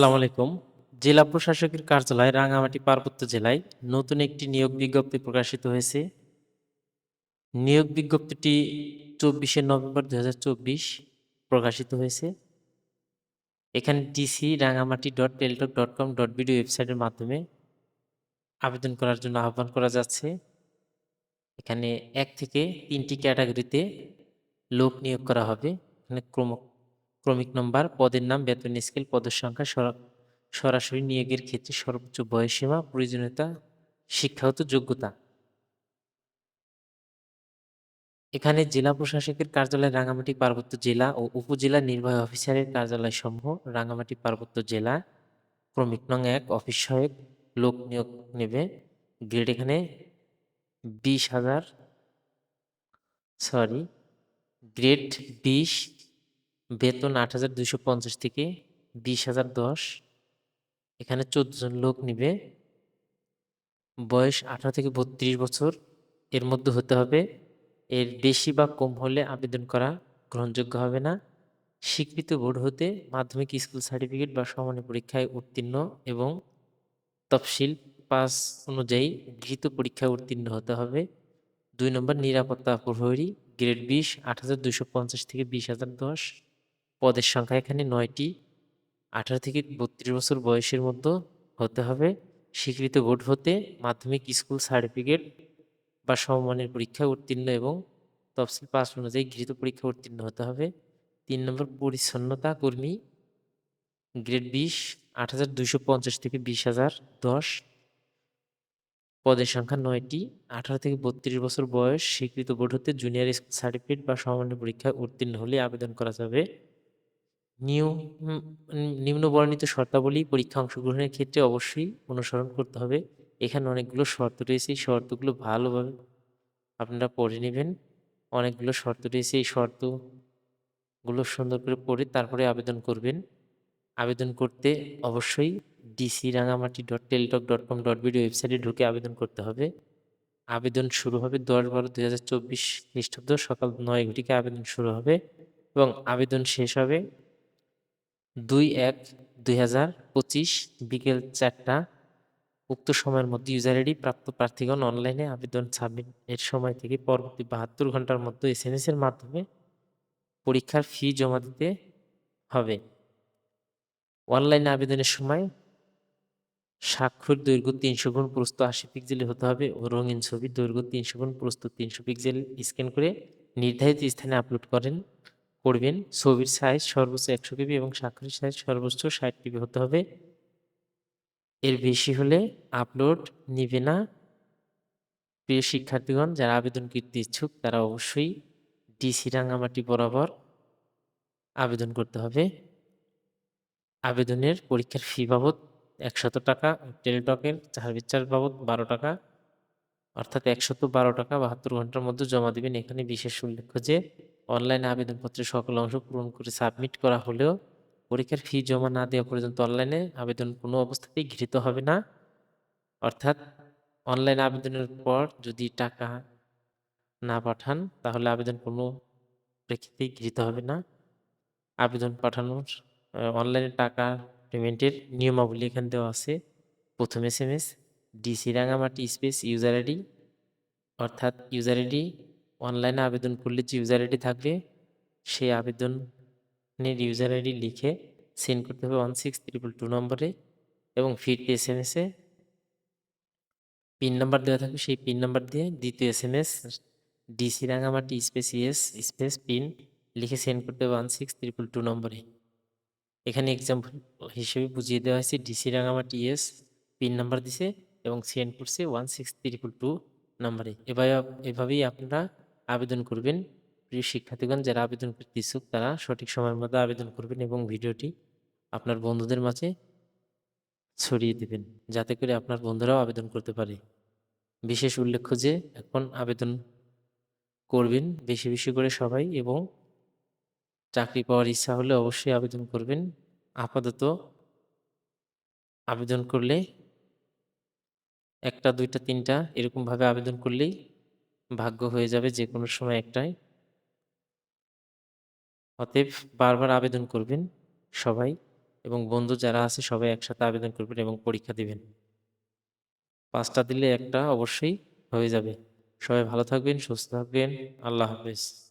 আসসালামু আলাইকুম। জেলা প্রশাসকের কার্যালয় রাঙামাটি পার্বত্য জেলায় নতুন একটি নিয়োগ বিজ্ঞপ্তি প্রকাশিত হয়েছে। নিয়োগ বিজ্ঞপ্তিটি চব্বিশে নভেম্বর দু হাজার চব্বিশ প্রকাশিত হয়েছে। এখানে DC Rangamati dot Teletalk dot com dot BD ওয়েবসাইটের মাধ্যমে আবেদন করার জন্য আহ্বান করা যাচ্ছে। এখানে এক থেকে তিনটি ক্যাটাগরিতে লোক নিয়োগ করা হবে। এখানে ক্রম ক্রমিক নম্বর, পদের নাম, বেতন, স্কেল, পদের সংখ্যা, সরা- সরাসরি নিয়োগের ক্ষেত্রে সর্বোচ্চ বয়সীমা প্রয়োজনীয়তা শিক্ষাগত যোগ্যতা। এখানে জেলা প্রশাসকের কার্যালয় রাঙামাটি পার্বত্য জেলা ও উপজেলা নির্বাহী অফিসারের কার্যালয় সমূহ রাঙামাটি পার্বত্য জেলা। ক্রমিক নং এক, অফিস সহায়ক, লোক নিয়োগ নেবে। গ্রেড এখানে বিশ হাজার, সরি, গ্রেড বিশ বেতন আট হাজার দুশো পঞ্চাশ থেকে বিশ হাজার দশ। এখানে চোদ্দ জন লোক নিবে। বয়স আঠারো থেকে বত্রিশ বছর। এর মধ্যে হতে হবে, এর বেশি বা কম হলে আবেদন করা গ্রহণযোগ্য হবে না। স্বীকৃত বোর্ড হতে মাধ্যমিক স্কুল সার্টিফিকেট বা সমানের পরীক্ষায় উত্তীর্ণ এবং তফসিল পাস অনুযায়ী গৃহীত পরীক্ষায় উত্তীর্ণ হতে হবে। দুই নম্বর নিরাপত্তা প্রহরী, গ্রেড বিশ, আট হাজার দুশো পঞ্চাশ থেকে বিশ হাজার দশ। পদের সংখ্যা এখানে নয়টি। আঠারো থেকে বত্রিশ বছর বয়সের মধ্যে হতে হবে। স্বীকৃত বোর্ড হতে মাধ্যমিক স্কুল সার্টিফিকেট বা সমমানের পরীক্ষা উত্তীর্ণ এবং তফসিল পাস অনুযায়ী গৃহীত পরীক্ষা উত্তীর্ণ হতে হবে। তিন নম্বর, পরিচ্ছন্নতা কর্মী, গ্রেড বিশ, আট হাজার দুইশো পঞ্চাশ থেকে বিশ হাজার দশ। পদের সংখ্যা নয়টি। আঠারো থেকে বত্রিশ বছর বয়স, স্বীকৃত বোর্ড হতে জুনিয়র স্কুল সার্টিফিকেট বা সমমানের পরীক্ষায় উত্তীর্ণ হলে আবেদন করা যাবে। নিউ উম, নিম্ন বর্ণিত শর্তাবলী পরীক্ষা অংশগ্রহণের ক্ষেত্রে অবশ্যই অনুসরণ করতে হবে। এখানে অনেকগুলো শর্ত রয়েছে। এই শর্তগুলো ভালোভাবে আপনারা পড়ে নেবেন। অনেকগুলো শর্ত রয়েছে। এই শর্তগুলো সুন্দর করে পড়ে তারপরে আবেদন করবেন। আবেদন করতে অবশ্যই DC Rangamati dot Teletalk dot com dot BD ওয়েবসাইটে ঢুকে আবেদন করতে হবে। আবেদন শুরু হবে দশ বারো দুই হাজার চব্বিশ খ্রিস্টাব্দ সকাল নয় ঘটিকে আবেদন শুরু হবে এবং আবেদন শেষ হবে দুই এক দুই হাজার পঁচিশ বিকেল চারটা। উক্ত সময়ের মধ্যে ইউজার আইডি প্রাপ্ত প্রার্থীগণ অনলাইনে আবেদন সাবমিট এর সময় থেকে পরবর্তী বাহাত্তর ঘণ্টার মধ্যে এস এম এর মাধ্যমে পরীক্ষার ফি জমা দিতে হবে। অনলাইনে আবেদনের সময় স্বাক্ষর দৈর্ঘ্য তিনশো গুণ প্রস্ত আশি পিক্সেল হতে হবে ও রঙিন ছবি দৈর্ঘ্য তিনশো গুণ প্রস্ত তিনশো পিক্সেল স্ক্যান করে নির্ধারিত স্থানে আপলোড করেন। করবেন। ছবির সাইজ সর্বোচ্চ একশো কেবি এবং স্বাক্ষরের সাইজ সর্বোচ্চ ষাট কেবি হতে হবে। এর বেশি হলে আপলোড নিবে না। প্রিয় শিক্ষার্থীগণ, যারা আবেদন করতে ইচ্ছুক, তারা অবশ্যই ডিসি রাঙামাটি বরাবর আবেদন করতে হবে। আবেদনের পরীক্ষার ফি বাবদ একশত টাকা টেলিটকের সার্ভিস চার্জ বাবদ বারো টাকা, অর্থাৎ একশত বারো টাকা বাহাত্তর ঘণ্টার মধ্যে জমা দিবেন। এখানে বিশেষ উল্লেখ্য যে অনলাইনে আবেদনপত্রের সকল অংশ পূরণ করে সাবমিট করা হলেও পরীক্ষার ফি জমা না দেওয়া পর্যন্ত অনলাইনে আবেদন কোনো অবস্থাতেই গৃহীত হবে না। অর্থাৎ অনলাইন আবেদনের পর যদি টাকা না পাঠান, তাহলে আবেদন কোনো প্রেক্ষিতেই গৃহীত হবে না। আবেদন পাঠানোর অনলাইনে টাকা পেমেন্টের নিয়মাবলী এখানে দেওয়া আছে। প্রথম S M S DC Rangamati space user ID অর্থাৎ ইউজার আইডি অনলাইনে আবেদন করলে যে ইউজার আইডি থাকবে সেই আবেদনের ইউজার আইডি লিখে সেন্ড করতে হবে ওয়ান সিক্স ট্রিপল টু নম্বরে এবং ফিরতি এস এম এসে পিন নাম্বার দেওয়া থাকবে। সেই পিন নাম্বার দিয়ে দ্বিতীয় S M S DC Rangamati space ES space pin লিখে সেন্ড করতে হবে ওয়ান সিক্স ট্রিপল টু নম্বরে। এখানে এক্সাম্পল হিসেবে বুঝিয়ে দেওয়া হয়েছে DC Rangamati ES pin number দিছে এবং সেন্ড করছে ওয়ান সিক্স ট্রিপল টু নম্বরে। এভাবে, এভাবেই আপনারা আবেদন করবেন। প্রিয় শিক্ষার্থীগণ, যারা আবেদন করতে ইচ্ছুক তারা সঠিক সময়ের মধ্যে আবেদন করবেন এবং ভিডিওটি আপনার বন্ধুদের মাঝে ছড়িয়ে দেবেন, যাতে করে আপনার বন্ধুরাও আবেদন করতে পারে। বিশেষ উল্লেখ্য যে, এখন আবেদন করবেন বেশি বেশি করে সবাই এবং চাকরি পাওয়ার ইচ্ছা হলে অবশ্যই আবেদন করবেন। আপাতত আবেদন করলে একটা, দুইটা, তিনটা এরকমভাবে আবেদন করলেই ভাগ্য হয়ে যাবে যে কোনো সময় একটাই। অতএব বারবার আবেদন করবেন সবাই এবং বন্ধু যারা আছে সবাই একসাথে আবেদন করবেন এবং পরীক্ষা দিবেন। পাঁচটা দিলে একটা অবশ্যই হয়ে যাবে। সবাই ভালো থাকবেন, সুস্থ থাকবেন। আল্লাহ হাফেজ।